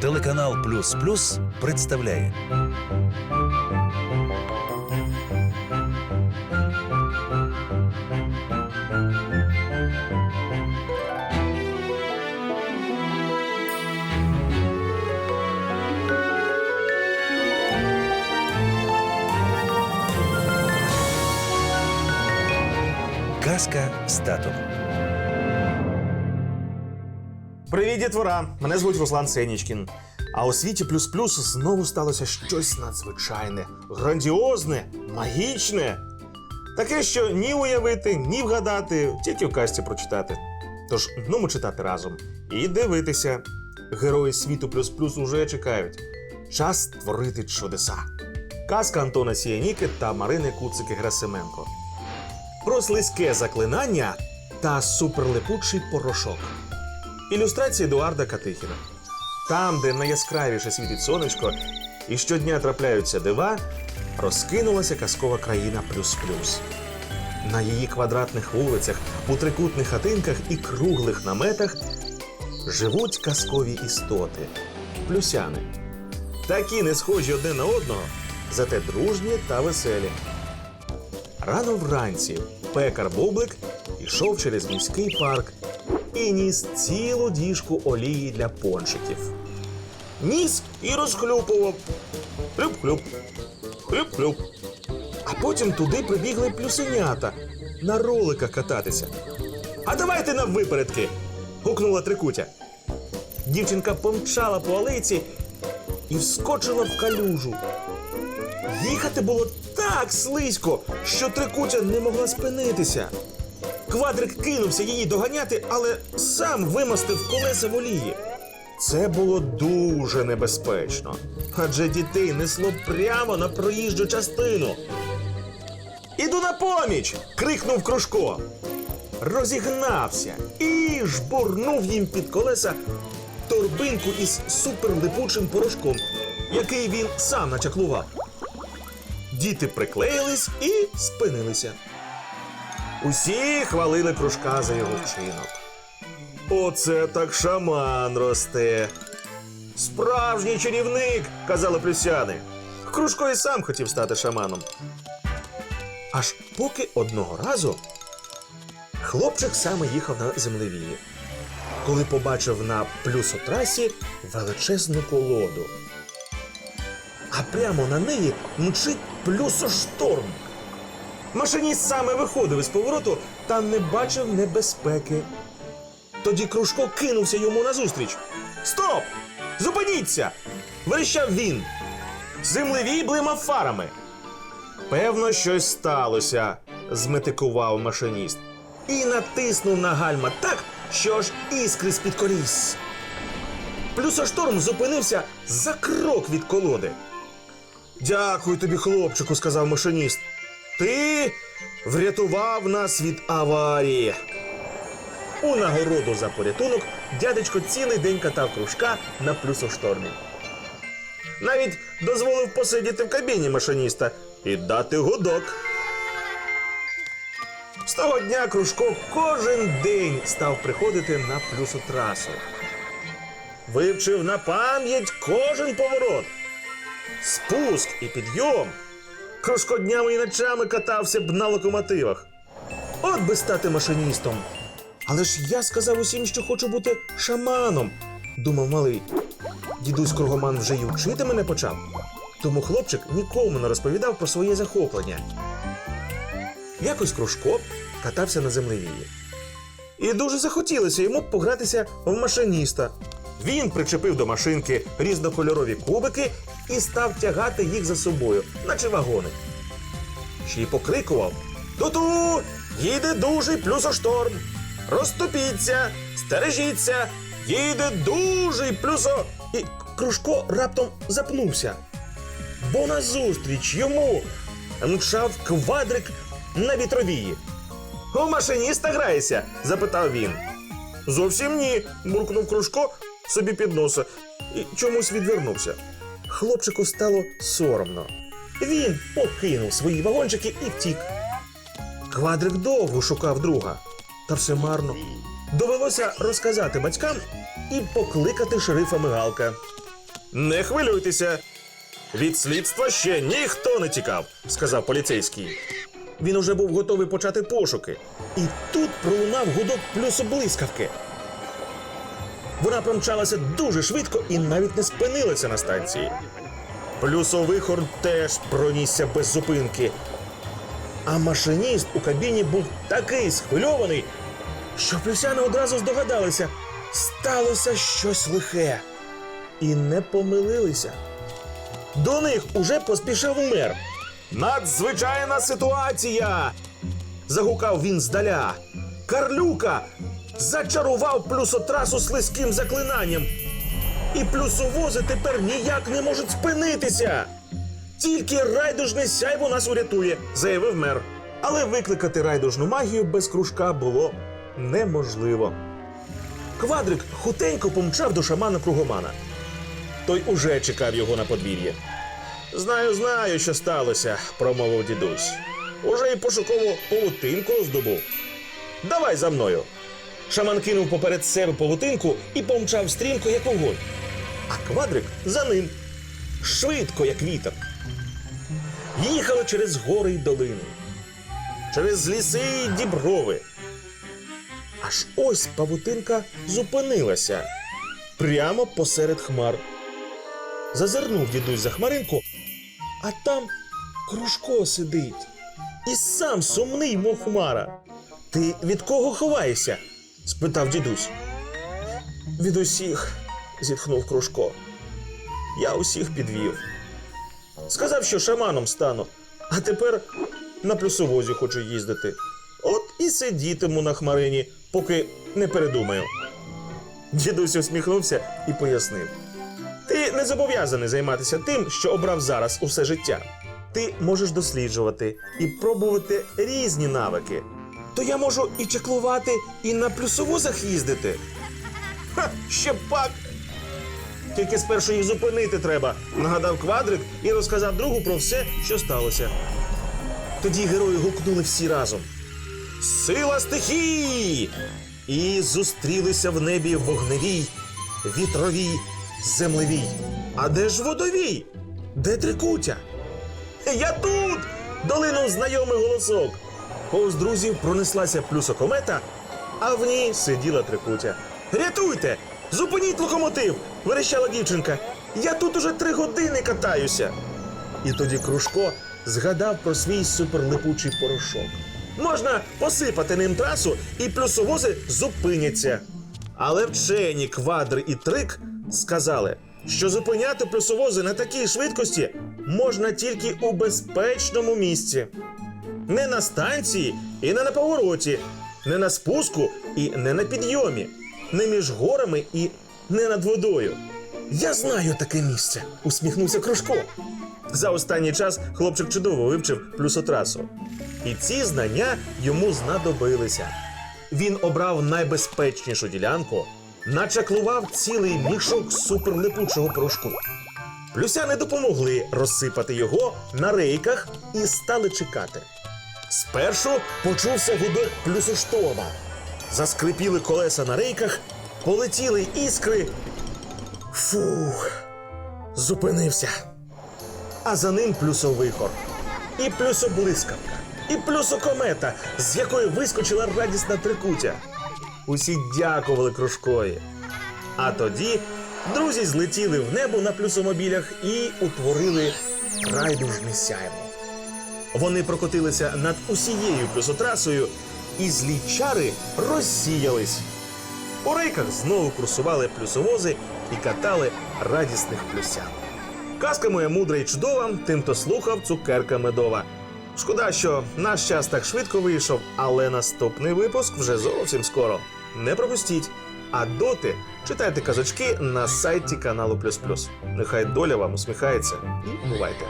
Телеканал Плюс Плюс представляє Казка з татом. Привіт, дітвора! Мене звуть Руслан Сенічкін. А у світі плюс плюс знову сталося щось надзвичайне, грандіозне, магічне. Таке, що ні уявити, ні вгадати, тільки в казці прочитати. Тож ну ми читати разом і дивитися. Герої світу плюс плюс уже чекають. Час творити чудеса. Казка Антона Сіяніки та Марини Куцики Грасименко. Про слизьке заклинання та суперлипучий порошок. Ілюстрації Едуарда Катихіна. Там, де найяскравіше світить сонечко, і щодня трапляються дива, розкинулася казкова країна плюс-плюс. На її квадратних вулицях, у трикутних хатинках і круглих наметах живуть казкові істоти плюсяни. Такі не схожі одне на одного, зате дружні та веселі. Рано вранці пекар Бублик ішов через міський парк і ніс цілу діжку олії для пончиків. Ніс і розхлюпував. Хлюп-хлюп. Хлюп-хлюп. А потім туди прибігли плюсенята на роликах кататися. А давайте на випередки. гукнула трикутя. Дівчинка помчала по алейці і вскочила в калюжу. Їхати було так слизько, що трикутя не могла спинитися. Квадрик кинувся її доганяти, але сам вимостив колеса в олії. Це було дуже небезпечно, адже дітей несло прямо на проїжджу частину. Іду на поміч! крикнув Кружко. Розігнався і жбурнув їм під колеса торбинку із суперлипучим порошком, який він сам начаклував. Діти приклеїлись і спинилися. Усі хвалили кружка за його вчинок. Оце так шаман росте. Справжній чарівник, казали плюсяни. Кружко і сам хотів стати шаманом. Аж поки одного разу хлопчик саме їхав на землевії, коли побачив на плюсотрасі величезну колоду. А прямо на неї мчить плюсошторм. Машиніст саме виходив із повороту та не бачив небезпеки. Тоді Кружко кинувся йому назустріч. Стоп! Зупиніться! верещав він. Землевій блимав фарами. Певно, щось сталося, зметикував машиніст. І натиснув на гальма так, що аж іскри з-під коліс. Плюсошторм зупинився за крок від колоди. Дякую тобі, хлопчику, сказав машиніст. Ти врятував нас від аварії. У нагороду за порятунок дядечко цілий день катав кружка на плюсоштормі. Навіть дозволив посидіти в кабіні машиніста і дати гудок. З того дня Кружко кожен день став приходити на плюсотрасу. Вивчив на пам'ять кожен поворот, спуск і підйом. Кружко днями і ночами катався б на локомотивах. От би стати машиністом. Але ж я сказав усім, що хочу бути шаманом, думав малий. Дідусь Кругоман вже й учити мене почав. Тому хлопчик нікому не розповідав про своє захоплення. Якось Кружко катався на землевії. І дуже захотілося йому погратися в машиніста. Він причепив до машинки різнокольорові кубики і став тягати їх за собою, наче вагони. Ще й покрикував: Ту-ту! Їде дужий плюсошторм! Розступіться, стережіться, їде дужий плюсо. І Кружко раптом запнувся. Бо назустріч йому мчав квадрик на вітровії. У машиніста граєшся? запитав він. Зовсім ні, буркнув Кружко собі під носа і чомусь відвернувся. Хлопчику стало соромно. Він покинув свої вагончики і втік. Квадрик довго шукав друга, та все марно. Довелося розказати батькам і покликати шерифа Мигалка. Не хвилюйтеся. Від слідства ще ніхто не тікав, сказав поліцейський. Він уже був готовий почати пошуки. І тут пролунав гудок плюс блискавки. Вона промчалася дуже швидко і навіть не спинилася на станції. Плюсовий хорн теж пронісся без зупинки. А машиніст у кабіні був такий схвильований, що плюсяни одразу здогадалися, сталося щось лихе. І не помилилися. До них уже поспішав мер. Надзвичайна ситуація. загукав він здаля. Карлюка зачарував плюсотрасу слизьким заклинанням. І плюсовози тепер ніяк не можуть спинитися. Тільки райдужне сяйво нас урятує, заявив мер. Але викликати райдужну магію без кружка було неможливо. Квадрик хутенько помчав до шамана кругомана. Той уже чекав його на подвір'ї. Знаю, знаю, що сталося, промовив дідусь. Уже й пошукову павутинку здобув. Давай за мною. Шаман кинув поперед себе павутинку і помчав стрімко, як вогонь. А квадрик за ним, швидко, як вітер. Їхали через гори й долини, через ліси й діброви. Аж ось павутинка зупинилася прямо посеред хмар. Зазирнув дідусь за хмаринку, а там кружко сидить. І сам сумний, мов хмара. Ти від кого ховаєшся? Спитав дідусь. Від усіх, зітхнув Кружко. Я усіх підвів. Сказав, що шаманом стану, а тепер на плюсовозі хочу їздити. От і сидітиму на хмарині, поки не передумаю. Дідусь усміхнувся і пояснив: Ти не зобов'язаний займатися тим, що обрав зараз усе життя. Ти можеш досліджувати і пробувати різні навики. То я можу і чеклувати, і на плюсовозах їздити. Ха, ще пак. Тільки спершу їх зупинити треба, нагадав квадрик і розказав другу про все, що сталося. Тоді герої гукнули всі разом. Сила стихії! І зустрілися в небі вогневій, вітровій, землевій. А де ж водовій? Де трикутя? Я тут! долинув знайомий голосок. Повз друзів пронеслася плюсокомета, а в ній сиділа трикутя. Рятуйте! Зупиніть локомотив! верещала дівчинка. Я тут уже три години катаюся. І тоді Кружко згадав про свій суперлипучий порошок. Можна посипати ним трасу, і плюсовози зупиняться. Але вчені квадри і трик сказали, що зупиняти плюсовози на такій швидкості можна тільки у безпечному місці. Не на станції і не на повороті, не на спуску і не на підйомі, не між горами і не над водою. Я знаю таке місце, усміхнувся Кружко. За останній час хлопчик чудово вивчив плюсотрасу. І ці знання йому знадобилися. Він обрав найбезпечнішу ділянку, начаклував цілий мішок суперлипучого порошку. Плюсяни допомогли розсипати його на рейках і стали чекати. Спершу почувся гудок плюсошторма. Заскрипіли колеса на рейках, полетіли іскри. Фух, зупинився. А за ним плюсовихор. І плюсоблискавка, і плюсокомета, з якої вискочила радісна трикутя. Усі дякували кружкові. А тоді друзі злетіли в небо на плюсомобілях і утворили райдужне сяйво. Вони прокотилися над усією плюсотрасою, і злі чари розсіялись. У рейках знову курсували плюсовози і катали радісних плюсян. Казка моя мудра і чудова, тим, хто слухав цукерка медова. Шкода, що наш час так швидко вийшов, але наступний випуск вже зовсім скоро. Не пропустіть. А доти читайте казочки на сайті каналу Плюс Плюс. Нехай доля вам усміхається і бувайте.